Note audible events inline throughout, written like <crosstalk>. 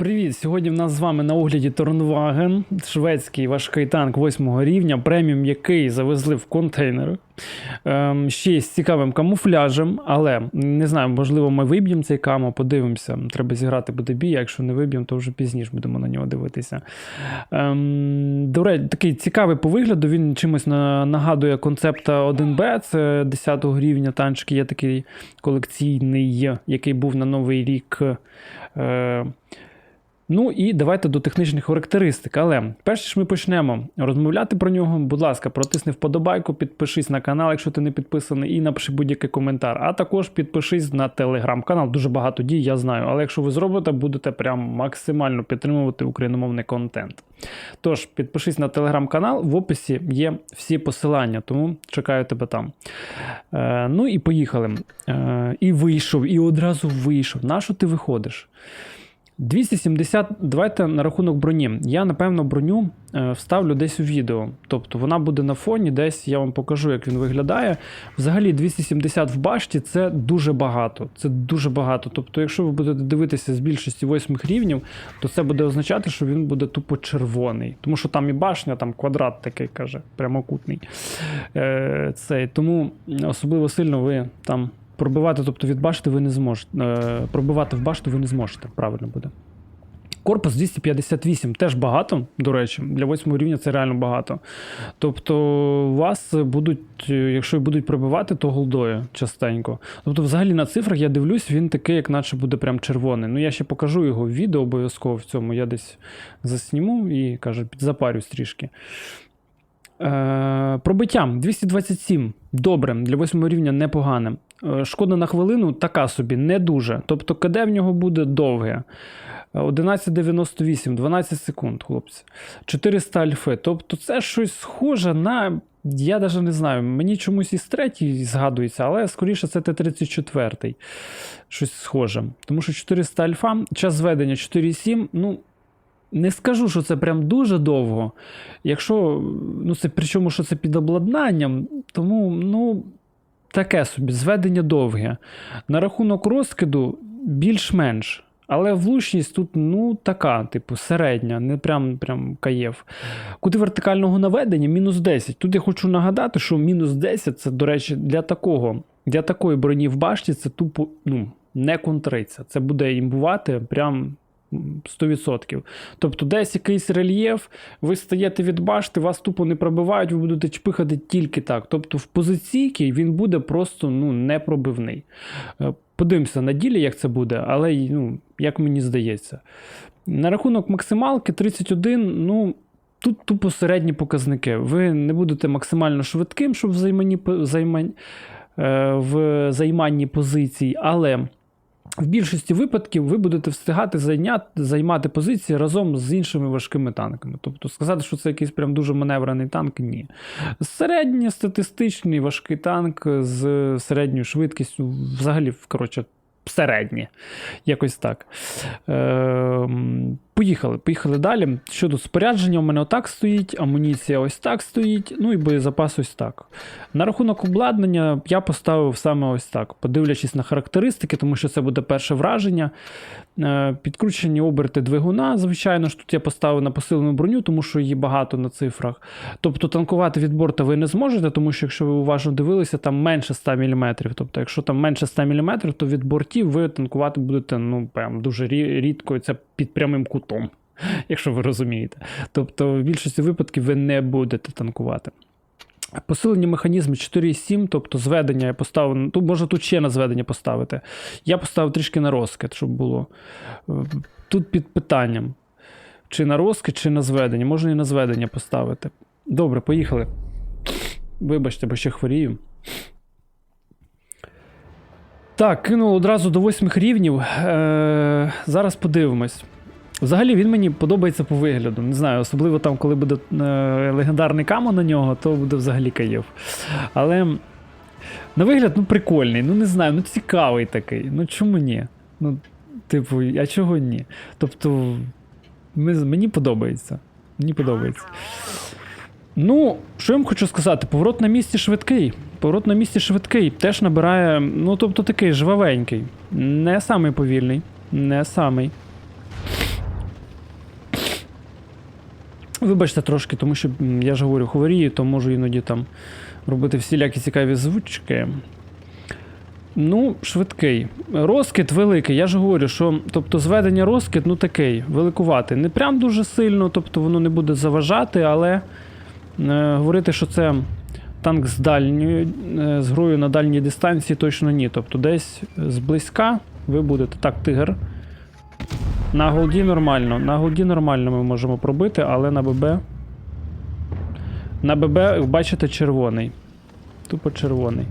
Привіт! Сьогодні в нас з вами на огляді Торнваген, шведський важкий танк 8 рівня, преміум, який завезли в контейнери. Ем, ще з цікавим камуфляжем, але не знаю, можливо, ми виб'ємо цей камо, подивимося. Треба зіграти буде бій, якщо не виб'ємо, то вже пізніше будемо на нього дивитися. Ем, до речі, такий цікавий по вигляду, він чимось нагадує концепта 1Б, це 10 рівня танчик, є такий колекційний, який був на Новий рік. Е, Ну і давайте до технічних характеристик. Але перш ніж ми почнемо розмовляти про нього, будь ласка, протисни вподобайку, підпишись на канал, якщо ти не підписаний, і напиши будь-який коментар. А також підпишись на телеграм-канал. Дуже багато дій, я знаю. Але якщо ви зробите, будете прям максимально підтримувати україномовний контент. Тож, підпишись на телеграм-канал, в описі є всі посилання, тому чекаю тебе там. Е, ну і поїхали. Е, і вийшов, і одразу вийшов. Нащо ти виходиш? 270, давайте на рахунок броні. Я, напевно, броню е, вставлю десь у відео. Тобто вона буде на фоні, десь я вам покажу, як він виглядає. Взагалі, 270 в башті це дуже багато. Це дуже багато. Тобто, якщо ви будете дивитися з більшості восьмих рівнів, то це буде означати, що він буде тупо червоний. Тому що там і башня, там квадрат такий каже, прямокутний. Е, цей. Тому особливо сильно ви там. Пробивати, тобто від башти ви не зможете. Пробивати в башту ви не зможете, правильно буде. Корпус 258 теж багато, до речі, для 8 рівня це реально багато. Тобто, вас будуть, е, якщо будуть пробивати, то голдою частенько. Тобто, взагалі на цифрах я дивлюсь, він такий, як наче буде прям червоний. Ну, я ще покажу його в відео обов'язково в цьому. Я десь засніму і кажу, підзапарюсь трішки. Е, пробиття 227. Добре, для 8 рівня непогане. Е, Шкода на хвилину така собі, не дуже. Тобто КД в нього буде довге. Е, 11,98, 12 секунд, хлопці. 400 альфи. Тобто це щось схоже на. Я навіть не знаю, мені чомусь із третій згадується, але скоріше це Т-34. Щось схоже. Тому що 400 альфа, час зведення 4,7. Ну, не скажу, що це прям дуже довго. Якщо, ну це причому, що це під обладнанням, тому, ну, таке собі, зведення довге. На рахунок розкиду більш-менш. Але влучність тут, ну, така, типу, середня, не прям прям каєв. Куди вертикального наведення мінус 10. Тут я хочу нагадати, що мінус 10 це, до речі, для такого, для такої броні в башті це тупо ну, не контриться. Це буде імбувати прям. М, 100%. Тобто, десь якийсь рельєф, ви стаєте від башти, вас тупо не пробивають, ви будете чпихати тільки так. Тобто, в позиційки він буде просто ну, непробивний. Е, Подивимося на ділі, як це буде, але ну, як мені здається. На рахунок максималки 31, ну. Тут тупо середні показники. Ви не будете максимально швидким, щоб в займанні, займань, е, в займанні позицій, але в більшості випадків ви будете встигати зайняти, займати позиції разом з іншими важкими танками. Тобто сказати, що це якийсь прям дуже маневрений танк, ні. Середньостатистичний важкий танк з середньою швидкістю, взагалі, коротше, середнє. Якось так. Ем, Поїхали, поїхали далі. Щодо спорядження, у мене отак стоїть, амуніція ось так стоїть, ну і боєзапас ось так. На рахунок обладнання я поставив саме ось так, подивлячись на характеристики, тому що це буде перше враження. Е, Підкручені оберти двигуна, звичайно ж, тут я поставив на посилену броню, тому що її багато на цифрах. Тобто танкувати від борта ви не зможете, тому що якщо ви уважно дивилися, там менше 100 мм. Тобто, якщо там менше 100 мм, то від бортів ви танкувати будете ну, прям дуже рідко, і це під прямим кутом, якщо ви розумієте. Тобто, в більшості випадків ви не будете танкувати. Посилені механізми 4,7, тобто зведення я поставив. ну, Тут можна тут ще на зведення поставити. Я поставив трішки на розкид, щоб було. Е, Тут під питанням. Чи на розкид, чи на зведення. Можна і на зведення поставити. Добре, поїхали. Вибачте, бо ще хворію. Так, кинув одразу до восьмих рівнів. Е, зараз подивимось. Взагалі він мені подобається по вигляду. Не знаю, особливо там, коли буде е, легендарний камо на нього, то буде взагалі каєв. Але на вигляд, ну, прикольний, ну не знаю, ну цікавий такий. Ну чому ні? Ну, типу, а чого ні? Тобто, мені подобається. Мені подобається. Ну, що я вам хочу сказати? Поворот на місці швидкий. Поворот на місці швидкий. Теж набирає, ну, тобто такий жвавенький. Не самий повільний. Не самий. Вибачте трошки, тому що я ж говорю, хворію, то можу іноді там робити всілякі цікаві звучки. Ну, швидкий. Розкид великий. Я ж говорю, що тобто зведення розкид, ну такий, великуватий. Не прям дуже сильно, тобто воно не буде заважати, але е, говорити, що це танк з дальньою, е, з грою на дальній дистанції точно ні. Тобто десь зблизька ви будете. Так, тигр. На голді нормально. На голді нормально ми можемо пробити, але на ББ. На ББ, бачите, червоний. Тупо червоний.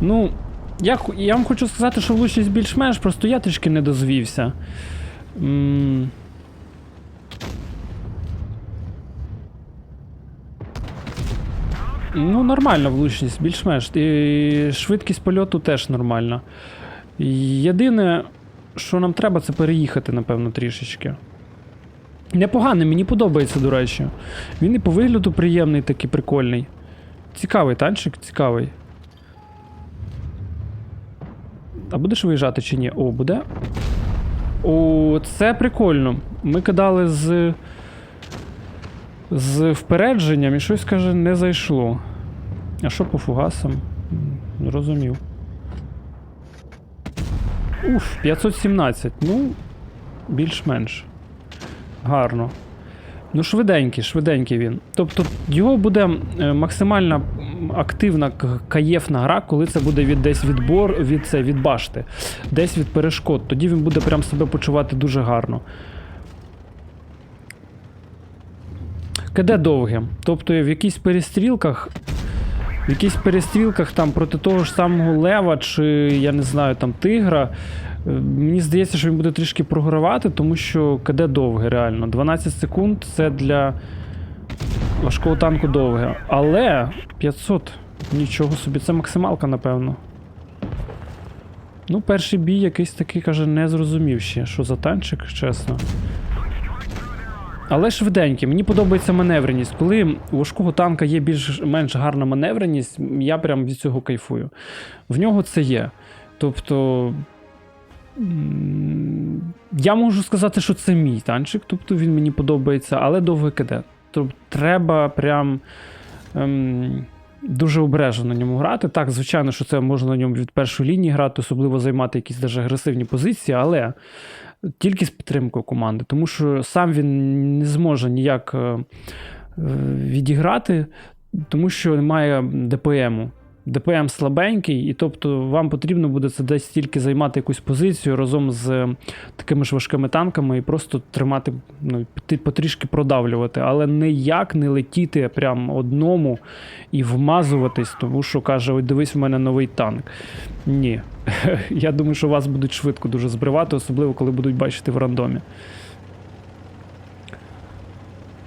Ну, я, я вам хочу сказати, що влучність більш-менш, просто я трішки не дозвівся. М, Ну, нормальна влучність, більш-менш. І швидкість польоту теж нормальна. Єдине, що нам треба, це переїхати, напевно, трішечки. Непоганий, мені подобається, до речі. Він і по вигляду приємний, такий прикольний. Цікавий танчик, цікавий. А будеш виїжджати чи ні? О, буде. О, це прикольно. Ми кидали з. З впередженням і щось каже, не зайшло. А що по фугасам? М, Зрозумів. Уф, 517. Ну, більш-менш. Гарно. Ну, швиденький, швиденький він. Тобто його буде е, максимально активна каєфна гра, коли це буде від десь від від, це, від башти, десь від перешкод. Тоді він буде прям себе почувати дуже гарно. КД довге. Тобто в якихось перестрілках. В якихось перестрілках там проти того ж самого Лева чи я не знаю там Тигра. е, Мені здається, що він буде трішки програвати, тому що КД довге, реально. 12 секунд це для важкого танку довге. Але 500 нічого собі, це максималка, напевно. Ну, перший бій якийсь такий, каже, не зрозумів ще, що за танчик, чесно. Але швиденькі, Мені подобається маневреність. Коли у важкого танка є більш-менш гарна маневреність, я прям від цього кайфую. В нього це є. Тобто. Я можу сказати, що це мій танчик, тобто він мені подобається, але довго киде. Тобто треба прям. Ем, Дуже обережно на ньому грати. Так, звичайно, що це можна на ньому від першої лінії грати, особливо займати якісь даже агресивні позиції, але тільки з підтримкою команди, тому що сам він не зможе ніяк е, відіграти, тому що немає ДПМу. ДПМ слабенький, і тобто вам потрібно буде це десь тільки займати якусь позицію разом з е, такими ж важкими танками і просто тримати, ну, потрішки продавлювати, але ніяк не летіти прям одному і вмазуватись, тому що каже: ой, дивись, в мене новий танк. Ні. <laughs> Я думаю, що вас будуть швидко дуже збривати, особливо коли будуть бачити в рандомі.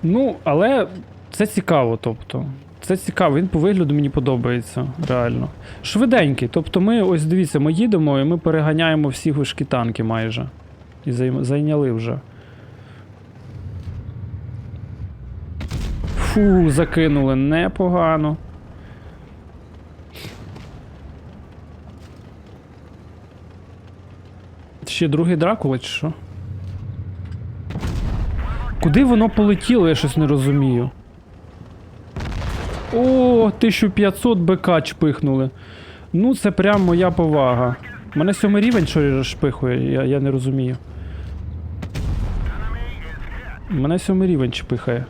Ну, але це цікаво, тобто. Це цікаво, він по вигляду мені подобається, реально. Швиденький. Тобто ми, ось дивіться, ми їдемо і ми переганяємо всі важкі танки майже. І зайняли вже. Фу, закинули непогано. Ще другий Дракула, чи що? Куди воно полетіло, я щось не розумію. О, 1500 БК чпихнули. Ну, це прям моя повага. Мене сьомий рівень що шпихує, я, я не розумію. Мене сьомий рівень чпихає.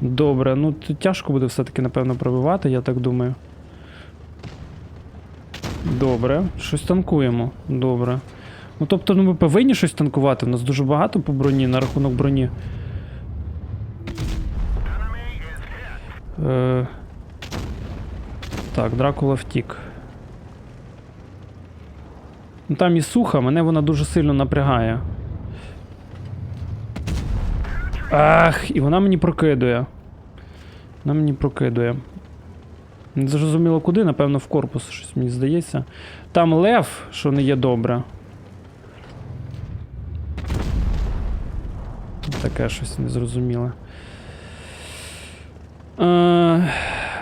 Добре, ну тяжко буде все-таки, напевно, пробивати, я так думаю. Добре, щось танкуємо. Добре. Ну тобто, ну ми повинні щось танкувати. У нас дуже багато по броні на рахунок броні. Е... Так, Дракула втік. Ну там і суха, мене вона дуже сильно напрягає. Ах, і вона мені прокидує. Вона мені прокидує. Не зрозуміло куди, напевно, в корпус щось мені здається. Там лев, що не є добре. Таке щось незрозуміле. Е,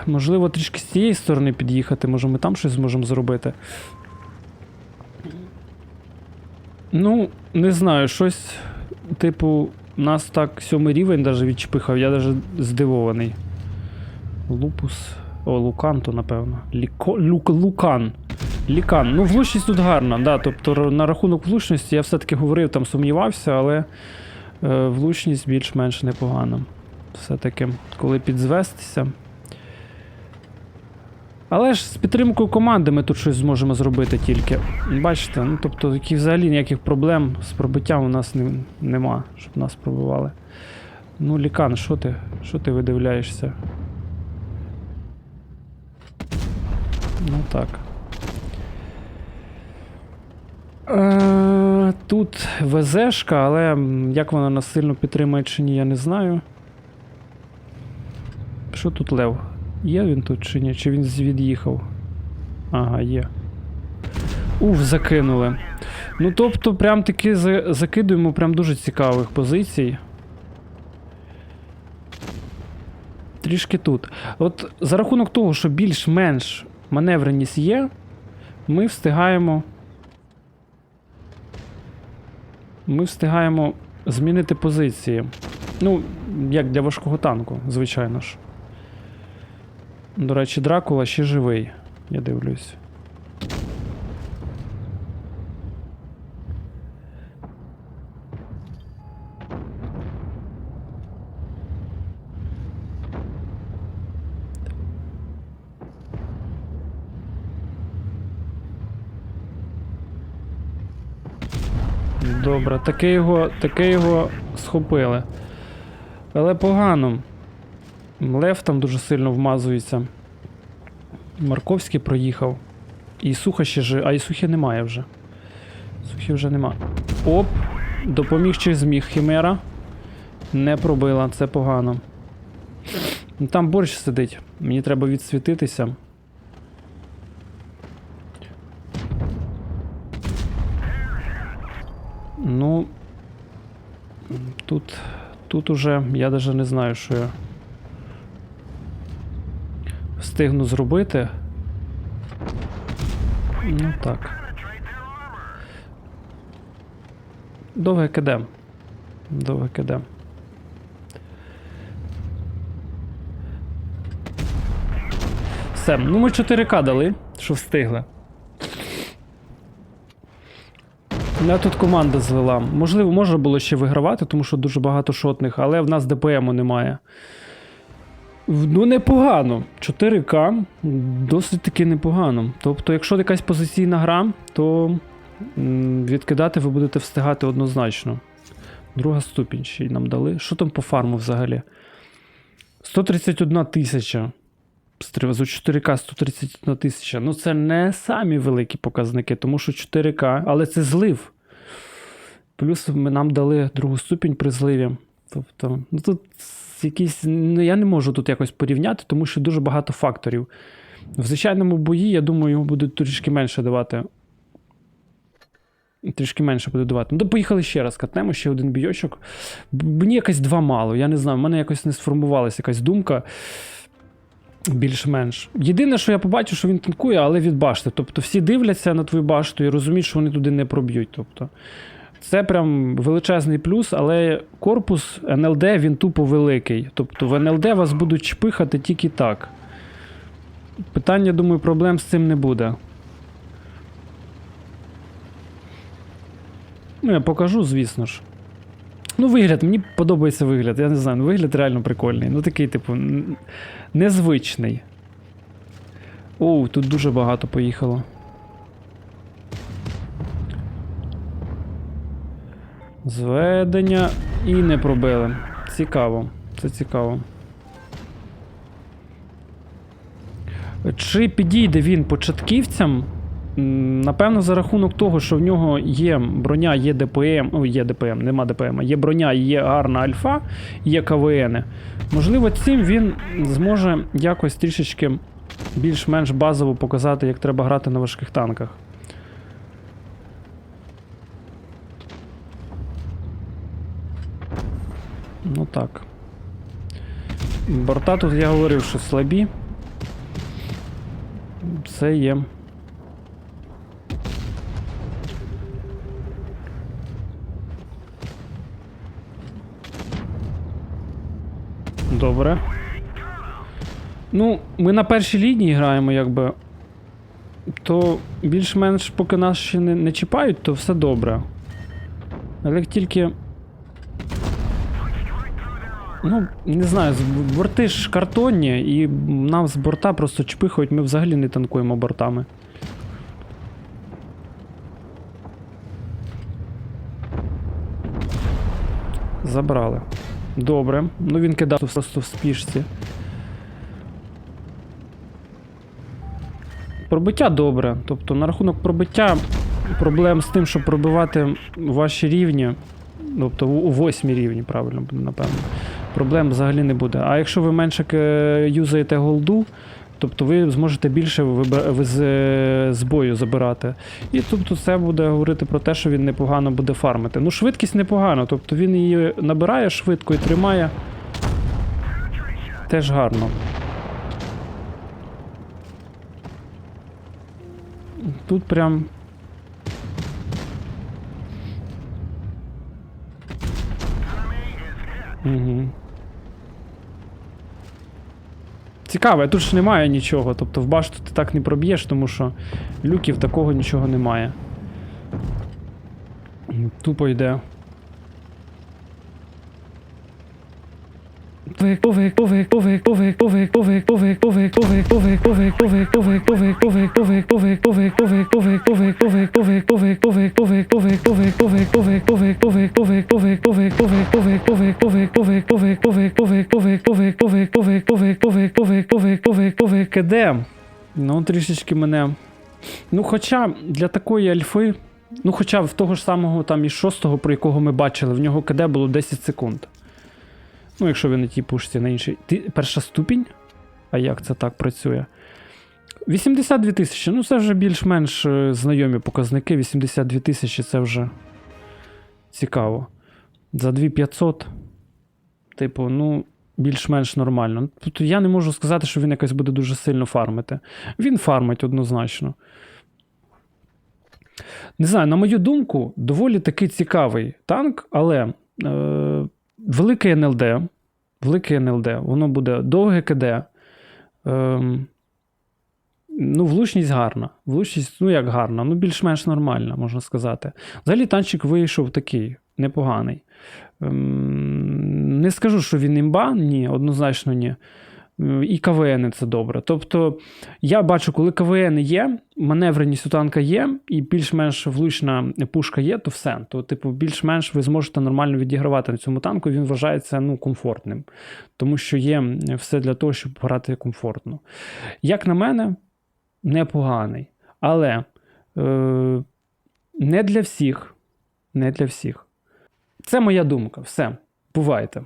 можливо, трішки з цієї сторони під'їхати, може ми там щось зможемо зробити. Ну, не знаю, щось, типу, нас так сьомий рівень даже відчпихав, я даже здивований. Лупус. О, Лукан, то напевно. Ліко... Люк... Лукан. Лікан. Ну, влучність тут гарна, да. Тобто на рахунок влучності я все-таки говорив, там сумнівався, але е, влучність більш-менш непогана. Все-таки, коли підзвестися. Але ж з підтримкою команди ми тут щось зможемо зробити тільки. Бачите, ну тобто, які взагалі ніяких проблем з пробиттям у нас не, нема, щоб нас пробивали. Ну, Лікан, що ти? Що ти видивляєшся? Ну так. Е, тут ВЗшка, але як вона нас сильно підтримує чи ні, я не знаю. Що тут Лев? Є він тут чи ні? Чи він від'їхав? Ага, є. Уф, закинули. Ну, тобто, прям таки закидуємо прям дуже цікавих позицій. Трішки тут. От за рахунок того, що більш-менш маневреність є, ми встигаємо. Ми встигаємо змінити позиції. Ну, як для важкого танку, звичайно ж. До речі, Дракула ще живий, я дивлюсь. Добре, таке його, таке його схопили. Але погано. Лев там дуже сильно вмазується. Марковський проїхав. І Суха ще жи. А і Сухи немає вже. Сухи вже нема. Оп! Допоміг чи зміг Хімера. Не пробила, це погано. Ну, Там борщ сидить. Мені треба відсвітитися. Ну. Тут. Тут уже я даже не знаю, що я встигну зробити. Ну так. Довге КД. Довге КД. Все, ну ми 4К дали, що встигли. Я тут команда злила. Можливо, можна було ще вигравати, тому що дуже багато шотних, але в нас ДПМу немає. Ну, непогано. 4К досить таки непогано. Тобто, якщо якась позиційна гра, то відкидати ви будете встигати однозначно. Друга ступінь ще й нам дали. Що там по фарму взагалі? 131 тисяча. За 4К 131 тисяча. Ну, це не самі великі показники, тому що 4К, але це злив. Плюс ми нам дали другу ступінь при зливі. Тобто, ну тут якісь. Ну, я не можу тут якось порівняти, тому що дуже багато факторів. В звичайному бої, я думаю, йому буде трішки менше давати. Трішки менше буде давати. Ну, то поїхали ще раз, катнемо ще один бійочок. Мені якось два мало. Я не знаю, в мене якось не сформувалася якась думка. Більш-менш. Єдине, що я побачив, що він танкує, але від башти. Тобто всі дивляться на твою башту і розуміють, що вони туди не проб'ють. Тобто, це прям величезний плюс, але корпус НЛД він тупо великий. Тобто в НЛД вас будуть чпихати тільки так. Питання, думаю, проблем з цим не буде. Ну, я покажу, звісно ж. Ну, вигляд, мені подобається вигляд. Я не знаю, ну, вигляд реально прикольний. Ну, такий, типу, незвичний. Оу, тут дуже багато поїхало. Зведення і не пробили. Цікаво. Це цікаво. Чи підійде він початківцям? Напевно, за рахунок того, що в нього є броня, є ДПМ, о, є ДПМ, нема ДПМ, є броня, є гарна альфа, є КВН. Можливо, цим він зможе якось трішечки більш-менш базово показати, як треба грати на важких танках. Ну так. Борта тут я говорив, що слабі. Це є. Добре. Ну, ми на першій лінії граємо, якби. То більш-менш, поки нас ще не, не чіпають, то все добре. Але як тільки Ну, не знаю, борти ж картонні, і нам з борта просто чпихають, ми взагалі не танкуємо бортами. Забрали. Добре. Ну він кидав просто в спішці. Пробиття добре. Тобто на рахунок пробиття проблем з тим, щоб пробивати ваші рівні. Тобто у восьмій рівні, правильно, напевно. Проблем взагалі не буде. А якщо ви менше юзаєте голду, тобто ви зможете більше з, е, з бою забирати. І тобто це буде говорити про те, що він непогано буде фармити. Ну, швидкість непогано, тобто він її набирає швидко і тримає. Теж гарно. Тут прям. Угу. Цікаво, тут ж немає нічого. Тобто в башту ти так не проб'єш, тому що люків такого нічого немає. Тупо йде. КД. Ну, трішечки мене. Ну, хоча для такої альфи, ну, хоча в того ж самого там із шостого, про якого ми бачили, в нього КД було 10 секунд. Ну, якщо ви на тій пушці на іншій. Ти перша ступінь? А як це так працює? 82 тисячі. Ну, це вже більш-менш е, знайомі показники. 82 тисячі це вже цікаво. За 2500. Типу, ну, більш-менш нормально. Тобто я не можу сказати, що він якось буде дуже сильно фармити. Він фармить однозначно. Не знаю, на мою думку, доволі таки цікавий танк, але е, великий НЛД. Великий НЛД, воно буде довге КД. Ем, ну, влучність гарна. Влучність, ну як гарна, ну більш-менш нормальна, можна сказати. Взагалі танчик вийшов такий, непоганий. Ем, не скажу, що він імба, ні, однозначно ні. І КВН це добре. Тобто, я бачу, коли КВН є, маневреність у танка є, і більш-менш влучна пушка є, то все. То, типу, більш-менш ви зможете нормально відігравати на цьому танку, він вважається ну, комфортним. Тому що є все для того, щоб грати комфортно. Як на мене, непоганий. Але е, не для всіх. Не для всіх. Це моя думка. Все. Бувайте.